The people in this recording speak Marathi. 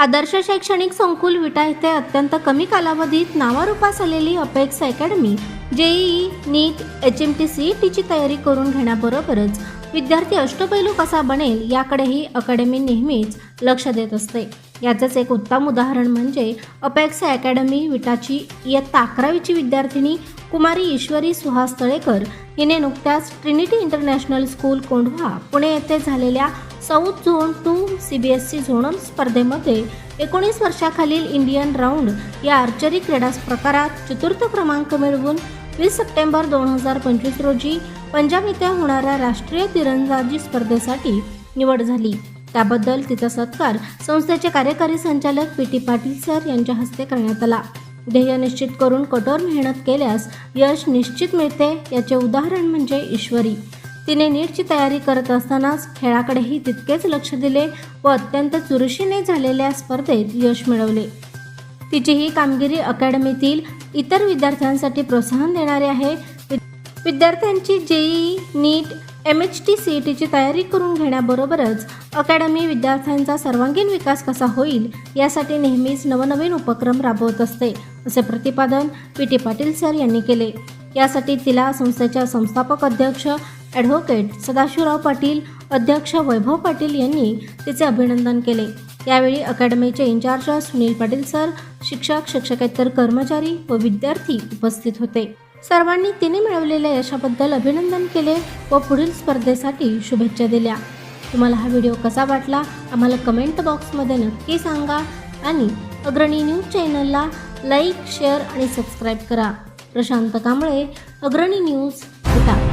आदर्श शैक्षणिक संकुल विटा येथे अत्यंत कमी कालावधीत नावारूपास आलेली Apex Academy JEE NEET H M T C टीची तयारी करून घेण्याबरोबरच विद्यार्थी अष्टपैलू कसा बनेल याकडेही अकॅडमी नेहमीच लक्ष देत असते. याचंच एक उत्तम उदाहरण म्हणजे अपेक्स अकॅडमी विटाची इयत्ता अकरावीची विद्यार्थिनी कुमारी ईश्वरी सुहास तळेकर हिने नुकत्याच Trinity International School Kondhwa Pune येथे झालेल्या South Zone two C B S C zonal स्पर्धेमध्ये एकोणीस वर्षाखालील इंडियन राऊंड या आर्चरी क्रीडा प्रकारात चतुर्थ क्रमांक मिळवून वीस सप्टेंबर दोन हजार पंचवीस रोजी पंजाब येथे होणाऱ्या राष्ट्रीय तिरंदाजी स्पर्धेसाठी निवड झाली. त्याबद्दल तिचा सत्कार संस्थेचे कार्यकारी संचालक पी टी पाटील सर यांच्या हस्ते करण्यात आला. ध्येय निश्चित करून कठोर मेहनत केल्यास यश निश्चित मिळते याचे उदाहरण म्हणजे ईश्वरी. तिने नीटची तयारी करत असतानाच खेळाकडेही तितकेच लक्ष दिले व अत्यंत चुरशीने झालेल्या स्पर्धेत यश मिळवले. तिची ही कामगिरी अकॅडमीतील इतर विद्यार्थ्यांसाठी प्रोत्साहन देणारे आहे. विद्यार्थ्यांची JEE NEET M H T C E टीची तयारी करून घेण्याबरोबरच अकॅडमी विद्यार्थ्यांचा सर्वांगीण विकास कसा होईल यासाठी नेहमीच नवनवीन उपक्रम राबवत असते असे प्रतिपादन पी टी पाटील सर यांनी केले. यासाठी तिला संस्थेच्या संस्थापक अध्यक्ष ॲडव्होकेट सदाशिवराव पाटील अध्यक्ष वैभव पाटील यांनी तिचे अभिनंदन केले. यावेळी अकॅडमीचे इन्चार्ज सुनील पाटील सर शिक्षक शिक्षकेतर कर्मचारी व विद्यार्थी उपस्थित होते. सर्वांनी तिने मिळवलेल्या यशाबद्दल अभिनंदन केले व पुढील स्पर्धेसाठी शुभेच्छा दिल्या. तुम्हाला हा व्हिडिओ कसा वाटला? आम्हाला कमेंट बॉक्समध्ये नक्की सांगा आणि अग्रणी न्यूज चॅनलला लाईक शेअर आणि सबस्क्राईब करा. प्रशांत कांबळे अग्रणी न्यूज विटा